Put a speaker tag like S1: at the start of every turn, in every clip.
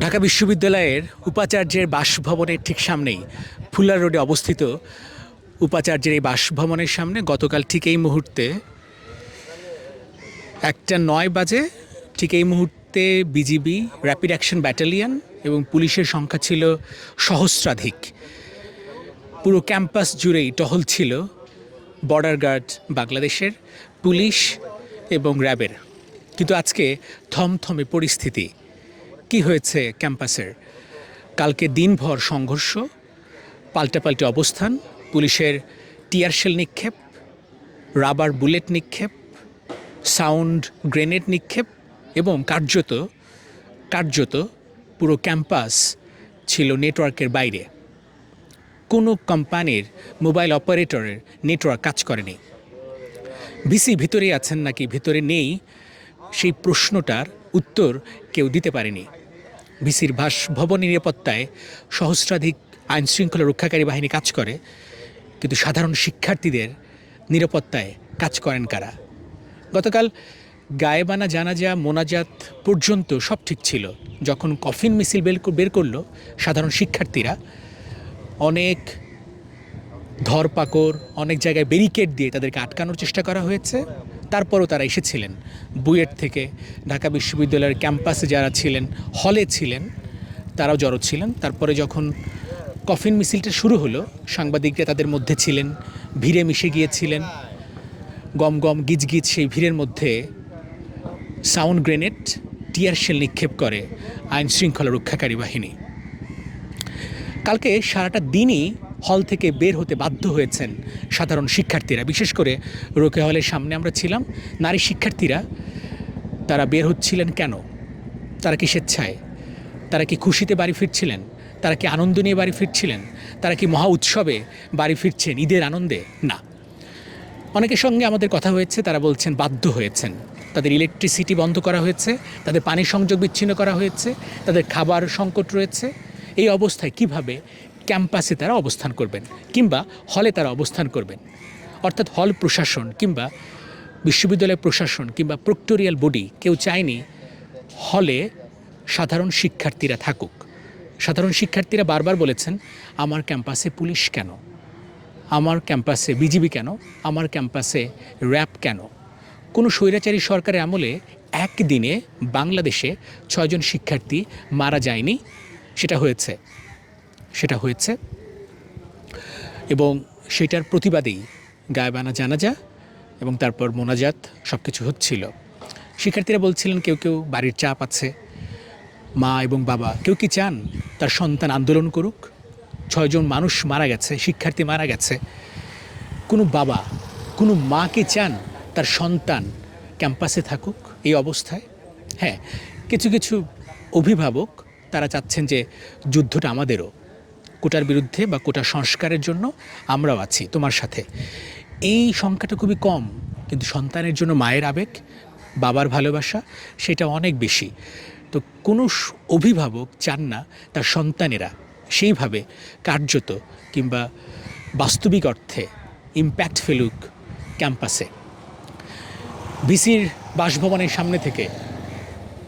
S1: ঢাকা বিশ্ববিদ্যালয়ের উপাচার্যের বাসভবনের ঠিক সামনেই ফুলার রোডে অবস্থিত উপাচার্যের এই বাসভবনের সামনে গতকাল ঠিক এই মুহূর্তে একটা নয় বাজে ঠিক এই মুহূর্তে বিজিবি র্যাপিড অ্যাকশন ব্যাটালিয়ন এবং পুলিশের সংখ্যা ছিল সহস্রাধিক। পুরো ক্যাম্পাস জুড়েই টহল ছিল বর্ডার গার্ড বাংলাদেশের, পুলিশ এবং র্যাবের। কিন্তু আজকে থমথমে পরিস্থিতি কি হয়েছে ক্যাম্পাসের? কালকে দিনভর সংঘর্ষ, পাল্টাপাল্টি অবস্থান, পুলিশের টিয়ারশেল নিক্ষেপ, রাবার বুলেট নিক্ষেপ, সাউন্ড গ্রেনেড নিক্ষেপ এবং কার্যত কার্যত পুরো ক্যাম্পাস ছিল নেটওয়ার্কের বাইরে। কোনো কোম্পানির মোবাইল অপারেটরের নেটওয়ার্ক কাজ করেনি। ভিসি ভিতরে আছেন নাকি ভিতরে নেই, সেই প্রশ্নটার উত্তর কেউ দিতে পারেনি। ভিসির বাসভবন নিরাপত্তায় সহস্রাধিক আইনশৃঙ্খলা রক্ষাকারী বাহিনী কাজ করে, কিন্তু সাধারণ শিক্ষার্থীদের নিরাপত্তায় কাজ করেন কারা? গতকাল গায়েবানা, জানাজা, মোনাজাত পর্যন্ত সব ঠিক ছিল। যখন কফিন মিছিল বের বের করল, সাধারণ শিক্ষার্থীরা অনেক ধরপাকড়, অনেক জায়গায় ব্যারিকেড দিয়ে তাদেরকে আটকানোর চেষ্টা করা হয়েছে। তারপরও তারা এসেছিলেন। বুয়েট থেকে ঢাকা বিশ্ববিদ্যালয়ের ক্যাম্পাসে যারা ছিলেন, হলে ছিলেন, তারাও জড়ো ছিলেন। তারপরে যখন কফিন মিছিলটা শুরু হলো, সাংবাদিকরা তাদের মধ্যে ছিলেন, ভিড়ে মিশে গিয়েছিলেন। গম গম গিজগিজ সেই ভিড়ের মধ্যে সাউন্ড গ্রেনেড, টিয়ার শেল নিক্ষেপ করে আইন শৃঙ্খলা রক্ষাকারী বাহিনী। কালকে সারাটা দিনই হল থেকে বের হতে বাধ্য হয়েছেন সাধারণ শিক্ষার্থীরা। বিশেষ করে রোকে হলের সামনে আমরা ছিলাম। নারী শিক্ষার্থীরা, তারা বের হচ্ছিলেন কেন? তারা কি স্বেচ্ছায়? তারা কি খুশিতে বাড়ি ফিরছিলেন? তারা কি আনন্দ নিয়ে বাড়ি ফিরছিলেন? তারা কি মহা উৎসবে বাড়ি ফিরছেন ঈদের আনন্দে? না। অনেকের সঙ্গে আমাদের কথা হয়েছে, তারা বলছেন বাধ্য হয়েছেন। তাদের ইলেকট্রিসিটি বন্ধ করা হয়েছে, তাদের পানি সংযোগ বিচ্ছিন্ন করা হয়েছে, তাদের খাবার সংকট রয়েছে। এই অবস্থায় কীভাবে ক্যাম্পাসে তারা অবস্থান করবেন কিংবা হলে তারা অবস্থান করবেন। অর্থাৎ হল প্রশাসন কিংবা বিশ্ববিদ্যালয় প্রশাসন কিংবা প্রক্টোরিয়াল বডি কেউ চায়নি হলে সাধারণ শিক্ষার্থীরা থাকুক। সাধারণ শিক্ষার্থীরা বারবার বলেছেন, আমার ক্যাম্পাসে পুলিশ কেন? আমার ক্যাম্পাসে বিজিবি কেন? আমার ক্যাম্পাসে র্যাব কেন? কোনো স্বৈরাচারী সরকারের আমলে একদিনে বাংলাদেশে ছয়জন শিক্ষার্থী মারা যায়নি, সেটা হয়েছে। সেটা হয়েছে। এবং সেটার প্রতিবাদেই গায়েবানা জানাজা এবং তারপর মোনাজাত সব কিছু হচ্ছিল। শিক্ষার্থীরা বলছিলেন, কেউ কেউ বাড়ির চাপ আছে। মা এবং বাবা, কেউ কি চান তার সন্তান আন্দোলন করুক? ছয়জন মানুষ মারা গেছে, শিক্ষার্থী মারা গেছে। কোনো বাবা, কোনো মা কি চান তার সন্তান ক্যাম্পাসে থাকুক এই অবস্থায়? হ্যাঁ কিছু কিছু অভিভাবক তারা চাচ্ছেন যে যুদ্ধটা আমাদেরও কোটার বিরুদ্ধে বা কোটা সংস্কারের জন্য আমরাও আছি, তোমার সাথে। এই সংখ্যাটা খুবই কম, কিন্তু সন্তানের জন্য মায়ের আবেগ, বাবার ভালোবাসা, সেটা অনেক বেশি। তো কোনো অভিভাবক চান না তার সন্তানেরা সেইভাবে কার্যত কিংবা বাস্তবিক অর্থে ইম্প্যাক্ট ফেলুক ক্যাম্পাসে ভিসির বাসভবনের সামনে থেকে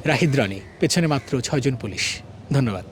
S1: রাহিদ রানী, পেছনে মাত্র ছয়জন পুলিশ। ধন্যবাদ।